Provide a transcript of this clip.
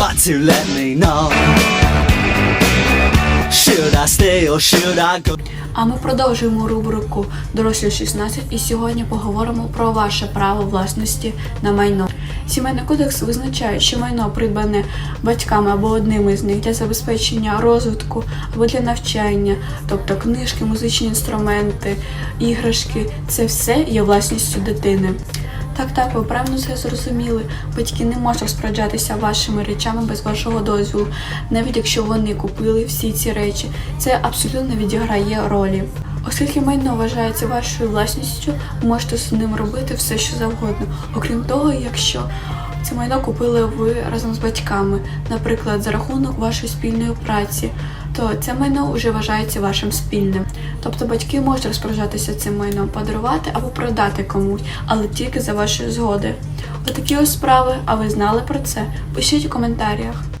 got to let me know. Should I stay or should I go? А ми продовжуємо рубрику Дорослі 16 і сьогодні поговоримо про ваше право власності на майно. Сімейний кодекс визначає, що майно придбане батьками або одним із них для забезпечення розвитку або для навчання, тобто книжки, музичні інструменти, іграшки це все є власністю дитини. Так, так, ви правильно все зрозуміли. Батьки не можуть розпоряджатися вашими речами без вашого дозволу, навіть якщо вони купили всі ці речі. Це абсолютно відіграє ролі. Оскільки майно вважається вашою власністю, можете з ним робити все, що завгодно. Окрім того, якщо це майно купили ви разом з батьками, наприклад, за рахунок вашої спільної праці, то це майно вже вважається вашим спільним. Тобто батьки можуть розпоряджатися цим майном, подарувати або продати комусь, але тільки за вашої згоди. Отакі ось справи, а ви знали про це? Пишіть у коментарях.